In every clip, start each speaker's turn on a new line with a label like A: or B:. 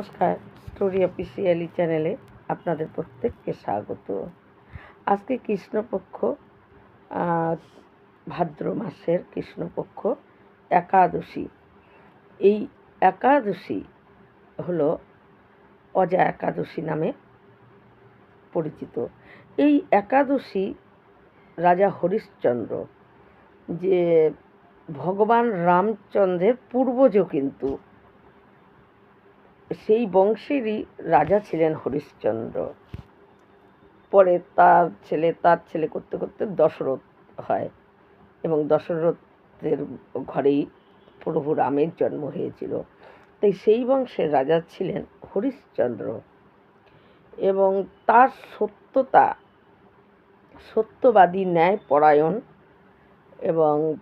A: নমস্কার, story officially চ্যানেলে আপনাদের প্রত্যেককে স্বাগত। আজকে কৃষ্ণপক্ষ ভাদ্র মাসের কৃষ্ণপক্ষ একাদশী। এই একাদশী হলো অজা একাদশী নামে পরিচিত। এই একাদশী রাজা হরিশ্চন্দ্র, যে ভগবান রামচন্দ্রের পূর্বজ কিন্তু সেই বংশেরই রাজা ছিলেন হরিশ্চন্দ্র। পরে তার ছেলে তার ছেলে করতে করতে দশরথ হয় এবং দশরথের ঘরেই প্রভু রামের জন্ম হয়েছিল। তাই সেই বংশের রাজা ছিলেন হরিশ্চন্দ্র এবং তার সত্যতা, সত্যবাদী ন্যায় পরায়ণ এবং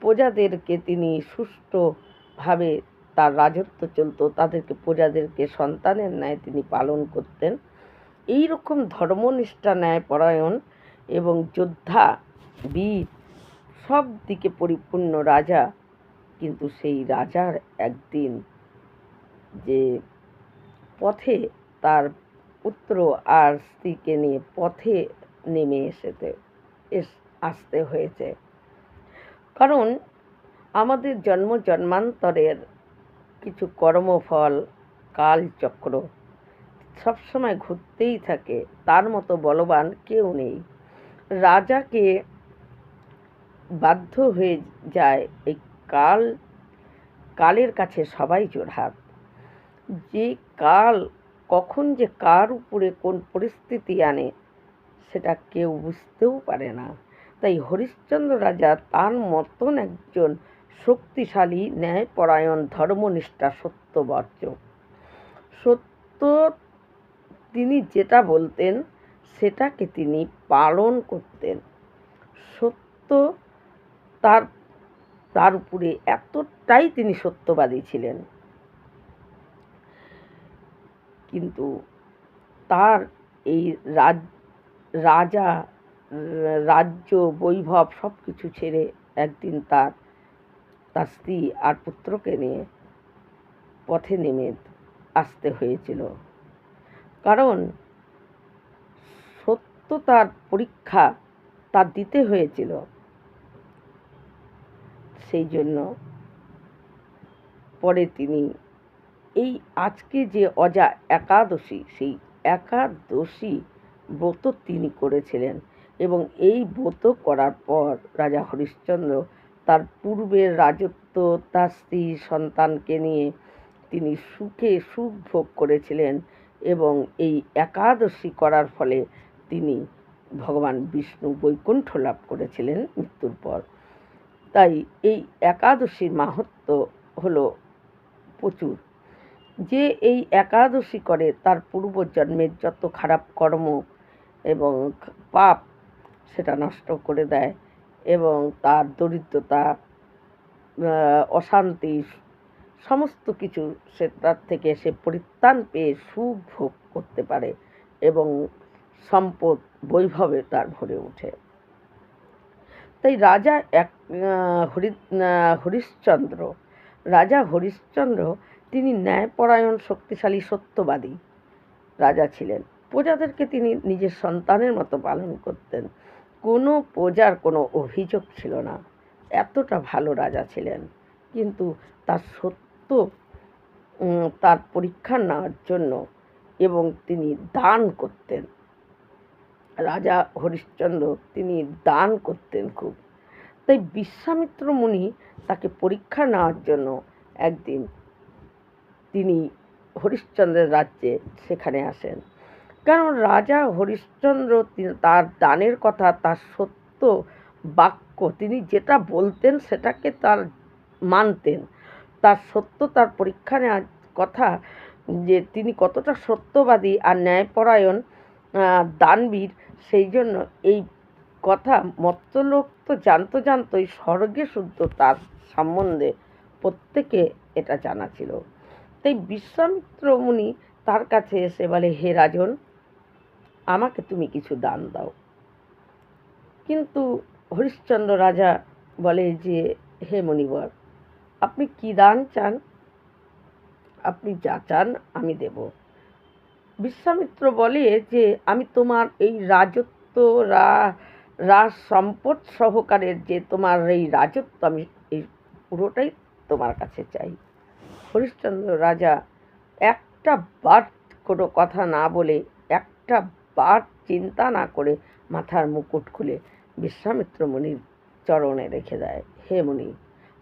A: প্রজাদেরকে তিনি সুষ্ঠুভাবে তার রাজত্ব চলত, তাদেরকে প্রজাদেরকে সন্তানের ন্যায় তিনি পালন করতেন। এই রকম ধর্মনিষ্ঠা ন্যায় পরায়ণ এবং যোদ্ধা, বীর সব দিকে পরিপূর্ণ রাজা। কিন্তু সেই রাজার একদিন যে পথে তার পুত্র আর স্ত্রীকে নিয়ে পথে নেমে এসেতে, এস, আসতে হয়েছে। কারণ আমাদের জন্ম জন্মান্তরের কিছু কর্মফল, কালচক্র সবসময় ঘুরতেই থাকে, তার মতো বলবান কেউ নেই। রাজাকে বাধ্য হয়ে যায় এই কাল, কালের কাছে সবাই জোড়হাত যে কাল কখন যে কার উপরে কোন পরিস্থিতি আনে, সেটা কেউ বুঝতেও পারে না। তাই হরিশ্চন্দ্র রাজা তার মতন একজন শক্তিশালী ন্যায়পরায়ণ ধর্মনিষ্ঠা সত্যবর্জক সত্য তিনি যেটা বলতেন, সেটাকে তিনি পালন করতেন। সত্য তার তার উপরে এতটাই তিনি সত্যবাদী ছিলেন। কিন্তু তার এই রাজ, রাজা রাজ্য, বৈভব সব কিছু ছেড়ে একদিন তার তার স্ত্রী আর পুত্রকে নিয়ে পথে নেমে আসতে হয়েছিল। কারণ সত্য তার পরীক্ষা তার দিতে হয়েছিল। সেই জন্য পরে তিনি এই আজকে যে অজা একাদশী, সেই একাদশী ব্রত তিনি করেছিলেন এবং এই ব্রত করার পর রাজা হরিশ্চন্দ্র তার পূর্বের রাজত্ব, তার স্ত্রী, সন্তানকে নিয়ে তিনি সুখে সুখ ভোগ করেছিলেন এবং এই একাদশী করার ফলে তিনি ভগবান বিষ্ণু বৈকুণ্ঠ লাভ করেছিলেন মৃত্যুর পর। তাই এই একাদশীর মাহাত্ম হলো প্রচুর। যে এই একাদশী করে তার পূর্বজন্মের যত খারাপ কর্ম এবং পাপ, সেটা নষ্ট করে দেয়। এবং তার দরিদ্রতা অশান্তি, সমস্ত কিছু সে তার থেকে সে পরিত্রাণ পেয়ে সুখ ভোগ করতে পারে এবং সম্পদ বৈভবে তার ভরে ওঠে। তাই রাজা এক হরি হরিশ্চন্দ্র, রাজা হরিশ্চন্দ্র তিনি ন্যায়পরায়ণ, শক্তিশালী, সত্যবাদী রাজা ছিলেন। প্রজাদেরকে তিনি নিজের সন্তানের মতো পালন করতেন। কোনো প্রজার কোনো অভিযোগ ছিল না। এতটা ভালো রাজা ছিলেন। কিন্তু তার সত্য তার পরীক্ষা নেওয়ার জন্য এবং তিনি দান করতেন। রাজা হরিশ্চন্দ্র তিনি দান করতেন খুব। তাই বিশ্বামিত্র মুনি তাকে পরীক্ষা নেওয়ার জন্য একদিন তিনি হরিশ্চন্দ্রের রাজ্যে সেখানে আসেন। কারণ রাজা হরিশ্চন্দ্র তার দানের কথা, তার সত্য বাক্য, তিনি যেটা বলতেন সেটাকে তার মানতেন। তার সত্য, তার পরীক্ষা নেওয়ার কথা যে তিনি কতটা সত্যবাদী আর ন্যায়পরায়ণ দানবীর, সেই জন্য এই কথা মত্তলোক তো জানতো জানতোই, স্বর্গে শুদ্ধ তার সম্বন্ধে প্রত্যেকে এটা জানা ছিল। তাই বিশ্বামিত্র মুনি তার কাছে এসে বলে, হে রাজন আমাকে তুমি কিছু দান দাও। কিন্তু হরিশ্চন্দ্র রাজা বলে যে, হে মণিবর, আপনি কি দান চান? আপনি যা চান, আমি দেব। বিশ্বামিত্র বলে যে, আমি তোমার এই রাজত্ব, রা, রাজ সম্পদ সহকারের যে তোমার এই রাজত্ব, আমি এই পুরোটাই তোমার কাছে চাই। হরিশ্চন্দ্র রাজা একটা বার কোনো কথা না বলে একটা বার চিন্তা না করে মাথার মুকুট খুলে বিশ্বামিত্র মুনির চরণে রেখে দেয়। হে মুনি,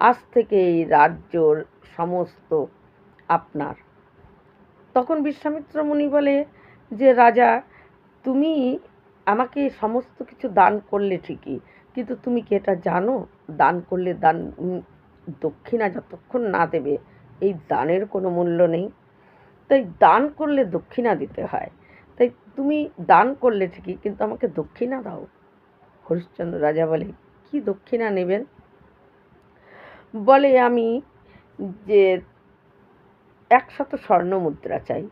A: আজ থেকে এই রাজ্যর সমস্ত আপনার। তখন বিশ্বামিত্র মুনি বলে, যে রাজা, তুমি আমাকে সমস্ত কিছু দান করলে ঠিকই, কিন্তু তুমি কি এটা জানো? দান করলে দান দক্ষিণা যতক্ষণ না দেবে, এই দানের কোনো মূল্য নেই। তাই দান করলে দক্ষিণা দিতে হয়। তুমি দান করলে ঠিকই কিন্তু আমাকে দক্ষিণা দাও। হরিশ্চন্দ্র রাজা বলে কি দক্ষিণা নেবেন? বলে আমি যে একশত স্বর্ণ মুদ্রা চাই।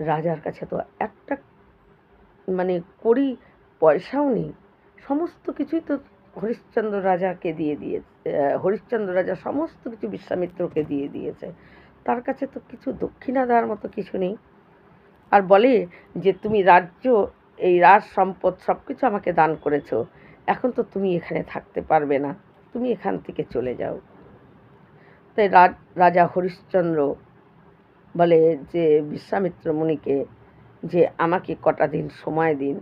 A: রাজার কাছে তো একটা মানে কড়ি পয়সাও নেই। সমস্ত কিছুই তো হরিশ্চন্দ্র রাজাকে দিয়ে আহ, হরিশ্চন্দ্র রাজা সমস্ত কিছু বিশ্বামিত্রকে দিয়ে দিয়েছে। তার কাছে তো কিছু দক্ষিণা দেওয়ার মতো কিছু নেই। আর বলে যে, তুমি রাজ্য, এই রাজ সম্পদ সব কিছু আমাকে দান করেছ। এখন তো তুমি এখানে থাকতে পারবে না। তুমি এখান থেকে চলে যাও। তাই রাজ- হরিশ্চন্দ্র বলে যে, বিশ্বামিত্র মুনিকে যে, আমাকে কটা দিন সময় দিন,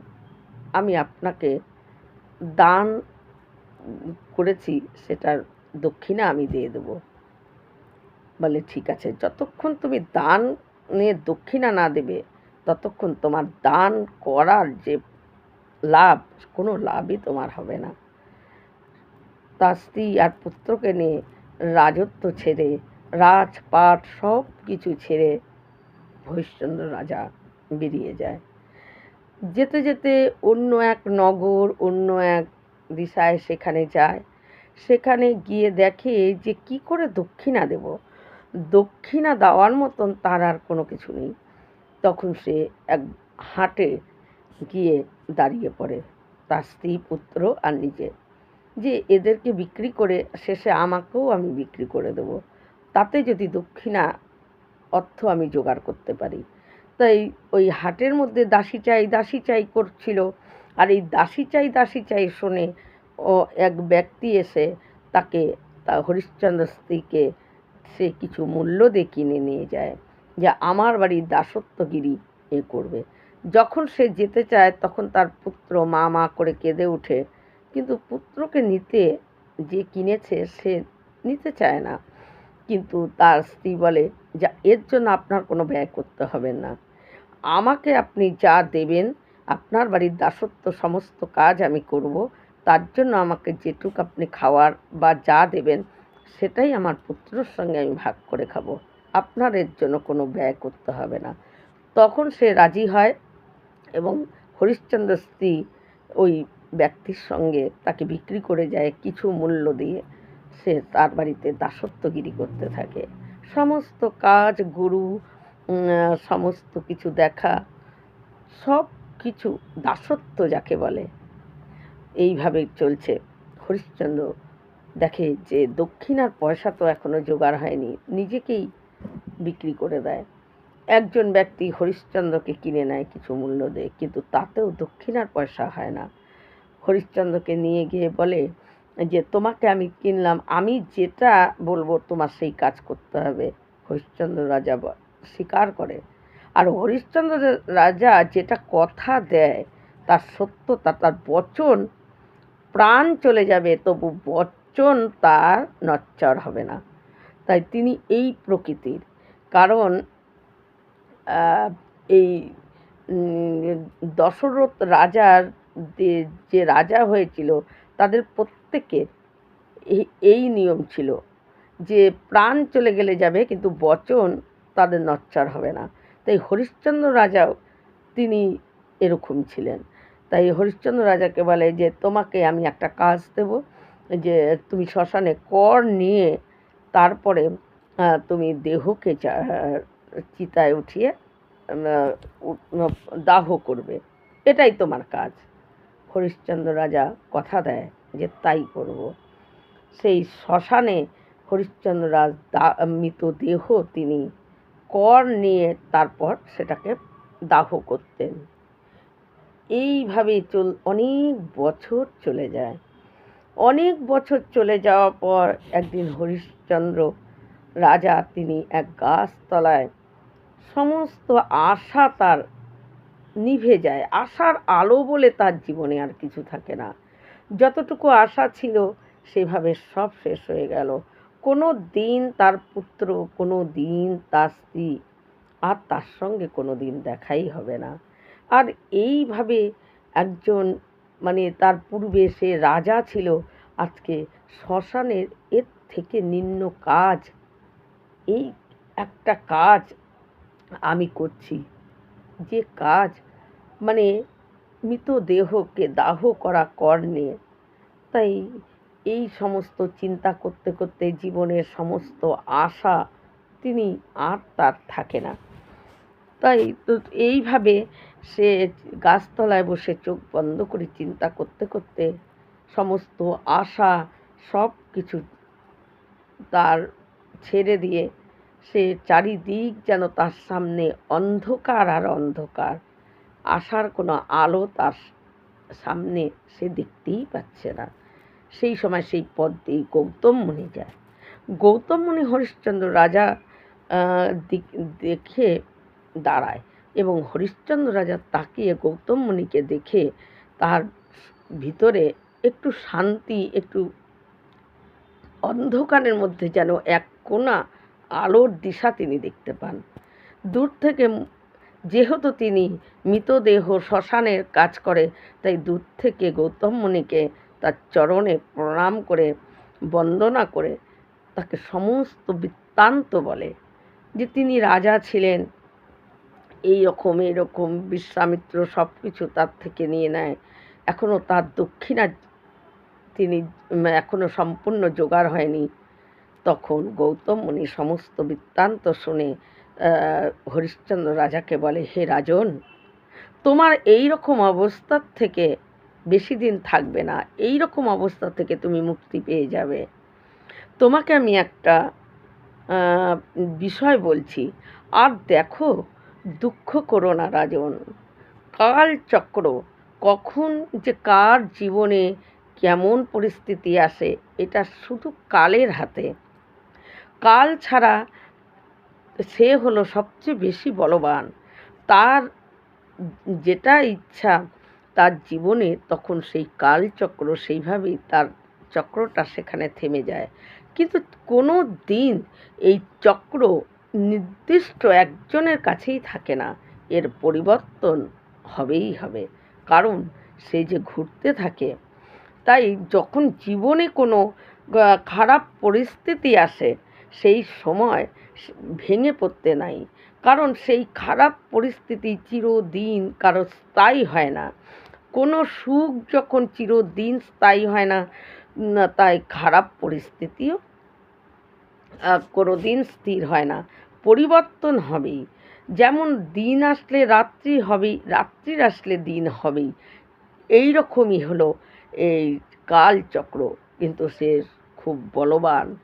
A: আমি আপনাকে দান করেছি, সেটার দক্ষিণা আমি দিয়ে দেবো। বলে, ঠিক আছে, যতক্ষণ তুমি দান নিয়ে দক্ষিণা না দেবে ততক্ষণ তোমার দান করার যে লাভ, কোনো লাভই তোমার হবে না। তার স্ত্রী আর পুত্রকে নিয়ে রাজত্ব ছেড়ে, রাজপাট সব কিছু ছেড়ে হরিশ্চন্দ্র রাজা বেরিয়ে যায়। যেতে যেতে অন্য এক নগর, অন্য এক দিশায় সেখানে যায়। সেখানে গিয়ে দেখে যে কি করে দক্ষিণা দেব। দক্ষিণা দেওয়ার মতন তার আর কোনো কিছু নেই। তখন সে এক হাটে গিয়ে দাঁড়িয়ে পড়ে, তার স্ত্রী, পুত্র আর নিজে। যে এদেরকে বিক্রি করে শেষে আমাকেও আমি বিক্রি করে দেব। তাতে যদি দক্ষিণা অর্থ আমি জোগাড় করতে পারি। তাই ওই হাটের মধ্যে দাসী চাই দাসী চাই করছিল। আর এই দাসী চাই দাসী চাই শুনে ও এক ব্যক্তি এসে তাকে, তা হরিশ্চন্দ্র স্ত্রীকে সে কিছু মূল্য দিয়ে কিনে নিয়ে যায়। যে আমার বাড়ির দাসত্বগিরি এ করবে। যখন সে যেতে চায়, তখন তার পুত্র মা মা করে কেঁদে ওঠে। কিন্তু পুত্রকে নিতে যে কিনেছে, সে নিতে চায় না। কিন্তু তার স্ত্রী বলে, যা, এর জন্য আপনার কোনো ব্যয় করতে হবে না। আমাকে আপনি যা দেবেন, আপনার বাড়ির দাসত্ব সমস্ত কাজ আমি করব। তার জন্য আমাকে যেটুক আপনি খাওয়ার বা যা দেবেন, সেটাই আমার পুত্রর সঙ্গে আমি ভাগ করে খাব। আপনার এর জন্য কোনো ব্যয় করতে হবে না। তখন সে রাজি হয় এবং হরিশ্চন্দ্র স্ত্রী ওই ব্যক্তির সঙ্গে তাকে বিক্রি করে যায় কিছু মূল্য দিয়ে। সে তার বাড়িতে দাসত্বগিরি করতে থাকে। সমস্ত কাজ, গুরু সমস্ত কিছু দেখা, সব কিছু দাসত্ব যাকে বলে, এইভাবে চলছে। হরিশ্চন্দ্র দেখে যে দক্ষিণার পয়সা তো এখনও জোগাড় হয়নি। নিজেকেই বিক্রি করে দেয়। একজন ব্যক্তি হরিশ্চন্দ্রকে কিনে নেয় কিছু মূল্য দিয়ে, কিন্তু তাতেও দক্ষিণার পয়সা হয় না। হরিশ্চন্দ্রকে নিয়ে গিয়ে বলে যে, তোমাকে আমি কিনলাম, আমি যেটা বলব তোমার সেই কাজ করতে হবে। হরিশ্চন্দ্র রাজা স্বীকার করে। আর হরিশ্চন্দ্র রাজা যেটা কথা দেয়, তার সত্যতা, তার বচন, প্রাণ চলে যাবে, তবু বচন তার নচ্চর হবে না। তাই তিনি এই প্রকৃতির। কারণ এই দশরথ রাজার যে- রাজা হয়েছিল, তাদের প্রত্যেকের এই- নিয়ম ছিল যে, প্রাণ চলে গেলে যাবে, কিন্তু বচন তাদের নচ্চার হবে না। তাই হরিশ্চন্দ্র রাজাও তিনি এরকম ছিলেন। তাই হরিশ্চন্দ্র রাজাকে বলে যে, তোমাকে আমি একটা কাজ দেব, যে, তুমি শ্মশানে কর নিয়ে তারপরে তুমি দেহকে চিতায় উঠিয়ে দাহ করবে। এটাই তোমার কাজ। হরিশ্চন্দ্র রাজা কথা দেয় যে, তাই করব। সেই শ্মশানে হরিশ্চন্দ্র রাজ দা- মৃতদেহ তিনি কর নিয়ে তারপর সেটাকে দাহ করতেন। এইভাবে চল, অনেক বছর চলে যায়। অনেক বছর চলে যাওয়ার পর একদিন হরিশ্চন্দ্র রাজা তিনি এক গাছতলায় সমস্ত আশা তার নিভে যায়। আশার আলো বলে তার জীবনে আর কিছু থাকে না। যতটুকু আশা ছিল সেভাবে সব শেষ হয়ে গেল। কোনো দিন তার পুত্র, কোনো দিন তার স্ত্রী আর তার সঙ্গে কোনো দিন দেখাই হবে না। আর এইভাবে একজন মানে তার পূর্বে সে রাজা ছিল, আজকে শ্মশানের এর থেকে নিম্ন কাজ এই একটা কাজ আমি করছি। যে কাজ মানে মৃতদেহকে দাহ করা কর নিয়ে। তাই এই সমস্ত চিন্তা করতে করতে জীবনের সমস্ত আশা তিনি আর তার থাকে না। তাই তো এইভাবে সে গাছতলায় বসে চোখ বন্ধ করে চিন্তা করতে করতে সমস্ত আশা সব কিছু তার ছেড়ে দিয়ে সে চারিদিক যেন তার সামনে অন্ধকার আর অন্ধকার। আসার কোনো আলো তার সামনে সে দেখতেই পাচ্ছে না। সেই সময় সেই পথ দিয়ে গৌতম মুনি যায়। গৌতম মুনি হরিশ্চন্দ্র রাজা দেখে দাঁড়ায় এবং হরিশ্চন্দ্র রাজা তাকিয়ে গৌতম মুনিকে দেখে তার ভিতরে একটু শান্তি, একটু অন্ধকারের মধ্যে যেন এক কোণা আলোর দিশা তিনি দেখতে পান। দূর থেকে যেহেতু তিনি মৃতদেহ শ্মশানের কাজ করে, তাই দূর থেকে গৌতম মুনিকে তার চরণে প্রণাম করে, বন্দনা করে তাকে সমস্ত বৃত্তান্ত বলে যে তিনি রাজা ছিলেন। এই রকম এরকম বিশ্বামিত্র সব কিছু তার থেকে নিয়ে নেয়। এখনও তার দক্ষিণা তিনি এখনও সম্পূর্ণ জোগাড় হয়নি। তখন গৌতম মুনি সমস্ত বৃত্তান্ত শুনে হরিশ্চন্দ্র রাজাকে বলে, হে রাজন, তোমার এই রকম অবস্থার থেকে বেশি দিন থাকবে না। এই রকম অবস্থা থেকে তুমি মুক্তি পেয়ে যাবে। তোমাকে আমি একটা বিষয় বলছি। আর দেখো, দুঃখ করো না রাজন। কাল চক্র কখন যে কার জীবনে কেমন পরিস্থিতি আসে, এটা শুধু কালের হাতে। কাল ছাড়া সে হলো সবচেয়ে বেশি বলবান। তার যেটা ইচ্ছা তার জীবনে তখন সেই কালচক্র সেইভাবেই তার চক্রটা সেখানে থেমে যায়। কিন্তু কোনো দিন এই চক্র নির্দিষ্ট একজনের কাছেই থাকে না। এর পরিবর্তন হবেই হবে। কারণ সে যে ঘুরতে থাকে, তাই যখন জীবনে কোনো খারাপ পরিস্থিতি আসে সেই সময় ভেঙে পড়তে নাই। কারণ সেই খারাপ পরিস্থিতি চিরদিন কারও স্থায়ী হয় না। কোনো সুখ যখন চিরদিন স্থায়ী হয় না তাই খারাপ পরিস্থিতিও কোনো দিন স্থির হয় না। পরিবর্তন হবেই। যেমন দিন আসলে রাত্রি হবেই, রাত্রির আসলে দিন হবেই। এই রকমই হলো এই কালচক্র। কিন্তু সে খুব বলবান।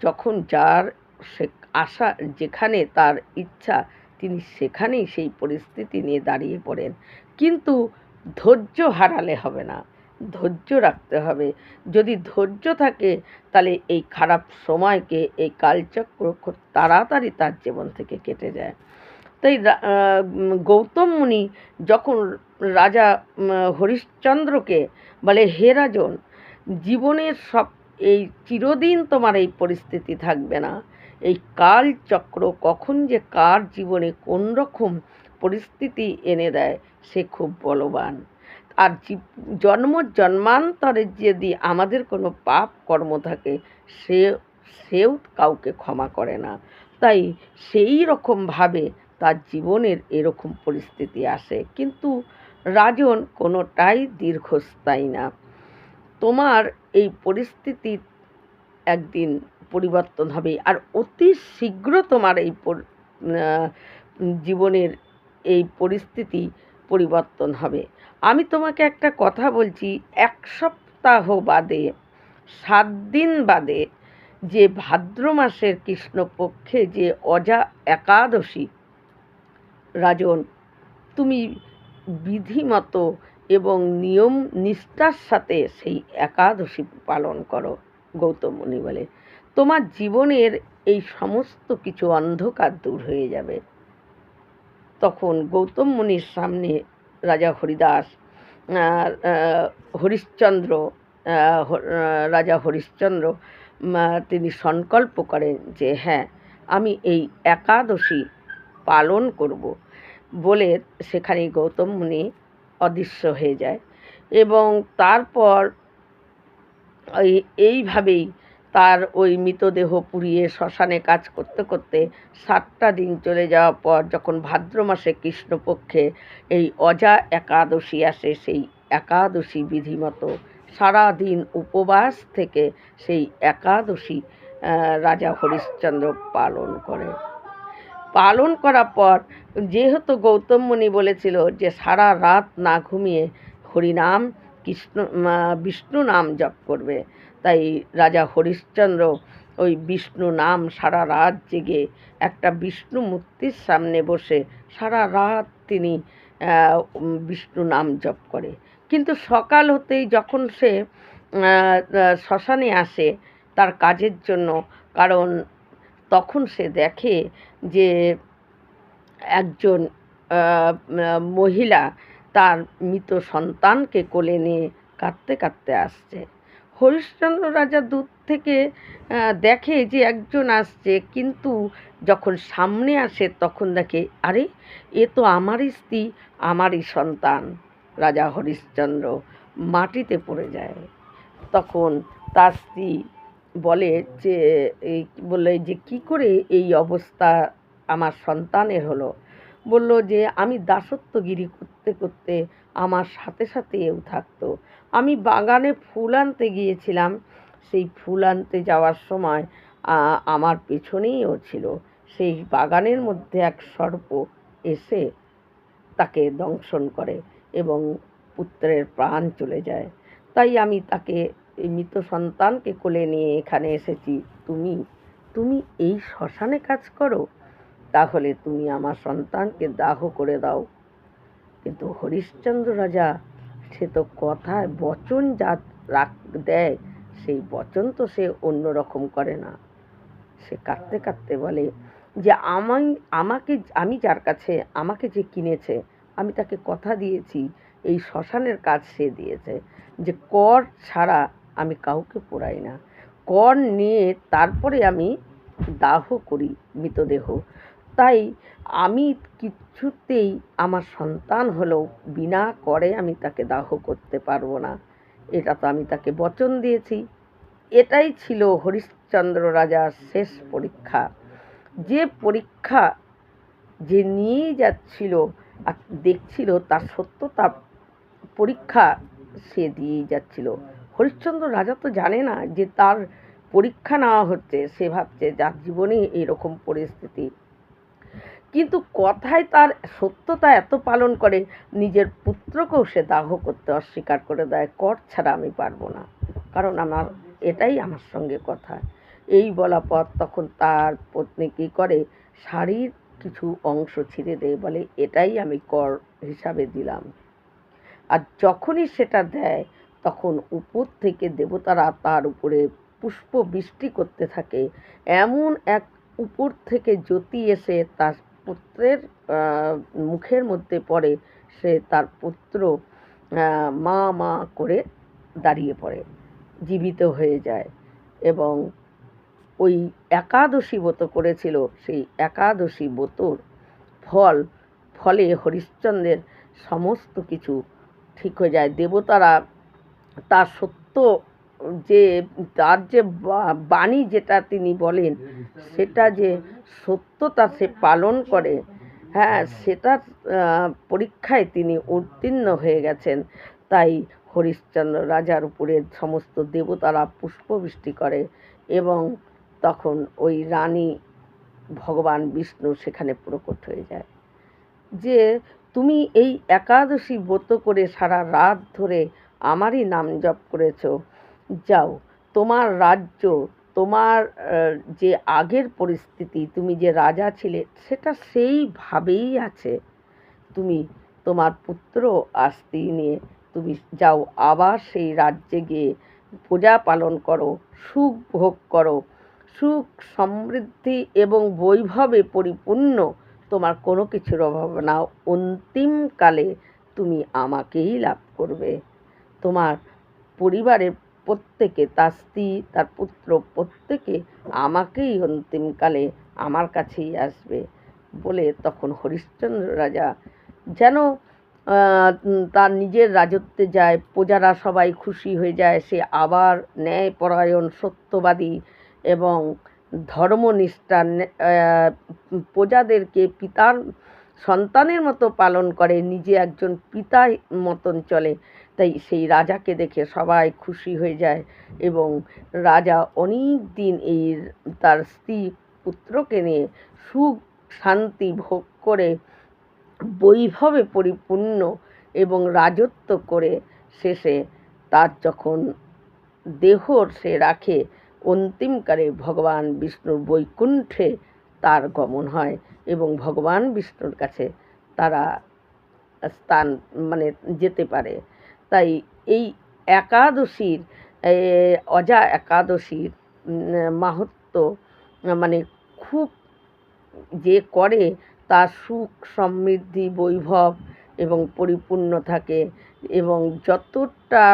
A: যখন যার সে আশা, যেখানে তার ইচ্ছা, তিনি সেখানেই সেই পরিস্থিতি নিয়ে দাঁড়িয়ে পড়েন। কিন্তু ধৈর্য হারালে হবে না। ধৈর্য রাখতে হবে। যদি ধৈর্য থাকে, তাহলে এই খারাপ সময়কে, এই কালচক্র খুব তাড়াতাড়ি তার জীবন থেকে কেটে যায়। তাই গৌতম মুনি যখন রাজা হরিশ্চন্দ্রকে বলে, হে রাজন, জীবনের সব এই চিরদিন তোমার এই পরিস্থিতি থাকবে না। এই কাল চক্র কখন যে কার জীবনে কোন রকম পরিস্থিতি এনে দেয়, সে খুব বলবান। আর জন্ম জন্মান্তরে যদি আমাদের কোনো পাপ কর্ম থাকে, সে, সেও কাউকে ক্ষমা করে না। তাই সেই রকমভাবে তার জীবনের এরকম পরিস্থিতি আসে। কিন্তু রাজন কোনোটাই দীর্ঘস্থায়ী না। তোমার এই পরিস্থিতি একদিন পরিবর্তন হবে। আর অতি শীঘ্র তোমার এই জীবনের এই পরিস্থিতি পরিবর্তন হবে। আমি তোমাকে একটা কথা বলছি, এক সপ্তাহ বাদে, সাত দিন বাদে যে ভাদ্র মাসের কৃষ্ণপক্ষে যে অজা একাদশী, রাজন, তুমি বিধিমতো এবং নিয়ম নিষ্ঠার সাথে সেই একাদশী পালন করো, গৌতম মুনি বলে। তোমার জীবনের এই সমস্ত কিছু অন্ধকার দূর হয়ে যাবে। তখন গৌতম মুনির সামনে রাজা হরিদাস হরিশ্চন্দ্র রাজা হরিশ্চন্দ্র তিনি সংকল্প করেন যে হ্যাঁ আমি এই একাদশী পালন করব বলে সেখানে গৌতম মুনি অদৃশ্য হয়ে যায়। এবং তারপর ওই এইভাবেই তার ওই মৃতদেহ পুড়িয়ে শ্মশানে কাজ করতে করতে সাতটা দিন চলে যাওয়ার পর যখন ভাদ্র মাসে কৃষ্ণপক্ষে এই অজা একাদশী আসে, সেই একাদশী বিধিমতো সারা দিন উপবাস থেকে সেই একাদশী রাজা হরিশ্চন্দ্র পালন করে। পালন করার পর যেহেতু গৌতম মুনি বলেছিল যে সারা রাত না ঘুমিয়ে হরিনাম কৃষ্ণ বিষ্ণু নাম জপ করবে, তাই রাজা হরিশ্চন্দ্র ওই বিষ্ণু নাম সারা রাত জেগে একটা বিষ্ণু মূর্তির সামনে বসে সারা রাত তিনি বিষ্ণু নাম জপ করে। কিন্তু সকাল হতেই যখন সে শ্মশানে আসে তার কাজের জন্য, কারণ তখন সে দেখে যে একজন মহিলা তার মৃত সন্তানকে কোলে নিয়ে কাঁদতে কাঁদতে আসছে। হরিশ্চন্দ্র রাজা দূর থেকে দেখে যে একজন আসছে, কিন্তু যখন সামনে আসে তখন দেখে, আরে, এ তো আমারই স্ত্রী, আমারই সন্তান। রাজা হরিশ্চন্দ্র মাটিতে পড়ে যায়। তখন তার স্ত্রী বলে যে, এই বলে যে কি করে এই অবস্থা আমার সন্তানের হলো? বলল যে, আমি দাসত্বগিরি করতে করতে আমার সাথে সাথে এও থাকতো। আমি বাগানে ফুল আনতে গিয়েছিলাম। সেই ফুল আনতে যাওয়ার সময় আমার পেছনেই ও ছিল। সেই বাগানের মধ্যে এক সর্প এসে তাকে দংশন করে এবং পুত্রের প্রাণ চলে যায়। তাই আমি তাকে এই মৃত সন্তানকে কোলে নিয়ে এখানে এসেছি। তুমি তুমি এই শ্মশানে কাজ করো। তাহলে তুমি আমার সন্তানকে দাহ করে দাও। কিন্তু হরিশ্চন্দ্র রাজা, সে তো কথায় বচন যা রাখ, দেয়, সেই বচন তো সে অন্য রকম করে না। সে কাঁদতে কাঁদতে বলে যে আমাই আমাকে, আমি যার কাছে, আমাকে যে কিনেছে, আমি তাকে কথা দিয়েছি, এই শ্মশানের কাজ সে দিয়েছে। যে কর ছাড়া আমি কাউকে পোড়াই না। কর নিয়ে তারপরে আমি দাহ করি মৃতদেহ। তাই আমি কিছুতেই আমার সন্তান হলেও বিনা করে আমি তাকে দাহ করতে পারব না। এটা তো আমি তাকে বচন দিয়েছি। এটাই ছিল হরিশ্চন্দ্র রাজার শেষ পরীক্ষা। যে পরীক্ষা যে নিয়ে যাচ্ছিল আর দেখছিল তার সত্যতা পরীক্ষা সে দিয়েই যাচ্ছিল। হরিশ্চন্দ্র রাজা তো জানে না যে তার পরীক্ষা নেওয়া হচ্ছে, সে ভাবছে যার জীবনে এরকম পরিস্থিতি। কিন্তু কথায় তার সত্যতা এত পালন করে, নিজের পুত্রকেও সে দাহ করতে অস্বীকার করে দেয়, কর ছাড়া আমি পারব না। কারণ আমার, এটাই আমার সঙ্গে কথা। এই বলা পর তখন তার পত্নী কী করে? শাড়ির কিছু অংশ ছিঁড়ে দেয়, বলে এটাই আমি কর হিসাবে দিলাম। আর যখনই সেটা দেয় তখন উপর থেকে দেবতারা তার উপরে পুষ্প বৃষ্টি করতে থাকে। এমন এক উপর থেকে জ্যোতি এসে তার পুত্রের মুখের মধ্যে পড়ে। সে তার পুত্র মা মা করে দাঁড়িয়ে পড়ে, জীবিত হয়ে যায় এবং ওই একাদশী ব্রত করেছিল। সেই একাদশী ব্রতর ফল, ফলে হরিশ্চন্দ্রের সমস্ত কিছু ঠিক হয়ে যায়। দেবতারা তার সত্য যে তার যে বাণী যেটা তিনি বলেন সেটা যে সত্যতা সে পালন করে হ্যাঁ আহ, পরীক্ষায় তিনি উত্তীর্ণ হয়ে গেছেন। তাই হরিশ্চন্দ্র রাজার উপরে সমস্ত দেবতারা পুষ্পবৃষ্টি করে এবং তখন ওই রানী ভগবান বিষ্ণু সেখানে প্রকট হয়ে যায়। যে তুমি এই একাদশী ব্রত করে সারা রাত ধরে আমারই নাম জপ করেছ। যাও, তোমার রাজ্য, তোমার যে আগের পরিস্থিতি, তুমি যে রাজা ছিলে, সেটা সেইভাবেই আছে। তুমি তোমার পুত্র আর স্ত্রী নিয়ে তুমি যাও, আবার সেই রাজ্যে গিয়ে পূজা পালন করো, সুখ ভোগ করো। সুখ সমৃদ্ধি এবং বৈভবে পরিপূর্ণ, তোমার কোনো কিছুর অভাব না। অন্তিমকালে তুমি আমাকেই লাভ করবে। তোমার পরিবারের প্রত্যেকে, তার স্ত্রী, তার পুত্র, প্রত্যেকে আমাকেই অন্তিমকালে আমার কাছেই আসবে বলে তখন হরিশ্চন্দ্র রাজা যেন তার নিজের রাজত্বে যায়, প্রজারা সবাই খুশি হয়ে যায়, সে আবার ন্যায়পরায়ণ, সত্যবাদী এবং ধর্মনিষ্ঠা প্রজাদেরকে পিতার সন্তানের মতো পালন করে, নিজে একজন পিতার মতন চলে। তাই সেই রাজাকে দেখে সবাই খুশি হয়ে যায় এবং রাজা অনেক দিন এই তার স্ত্রী পুত্রকে নিয়ে সুখ শান্তি ভোগ করে বৈভবে পরিপূর্ণ এবং রাজত্ব করে শেষে তার যখন দেহ সে রাখে অন্তিমকালে ভগবান বিষ্ণুর বৈকুণ্ঠে তার গমন হয় এবং ভগবান বিষ্ণুর কাছে তারা স্থান মানে যেতে পারে। তাই এই একাদশীর অজা একাদশীর উম, মাহাত্ম্য মানে খুব যে করে তার সুখ সমৃদ্ধি বৈভব এবং পরিপূর্ণ থাকে এবং যতটা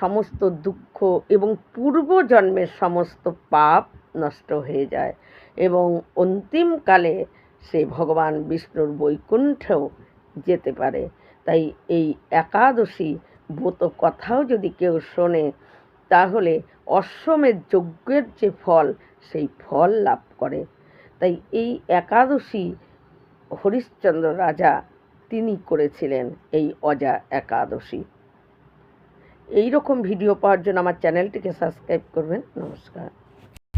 A: সমস্ত দুঃখ এবং পূর্বজন্মের সমস্ত পাপ নষ্ট হয়ে যায় এবং অন্তিমকালে সে ভগবান বিষ্ণুর বৈকুণ্ঠেও যেতে পারে। তাই এই একাদশী ব্রত কথাও যদি কেউ শোনে, তাহলে অশ্বমেধ যজ্ঞের যে ফল, সেই ফল লাভ করে। তাই এই একাদশী হরিশ্চন্দ্র রাজা তিনি করেছিলেন এই অজা একাদশী। এই রকম ভিডিও পাওয়ার জন্য আমার চ্যানেলটিকে সাবস্ক্রাইব করবেন। নমস্কার।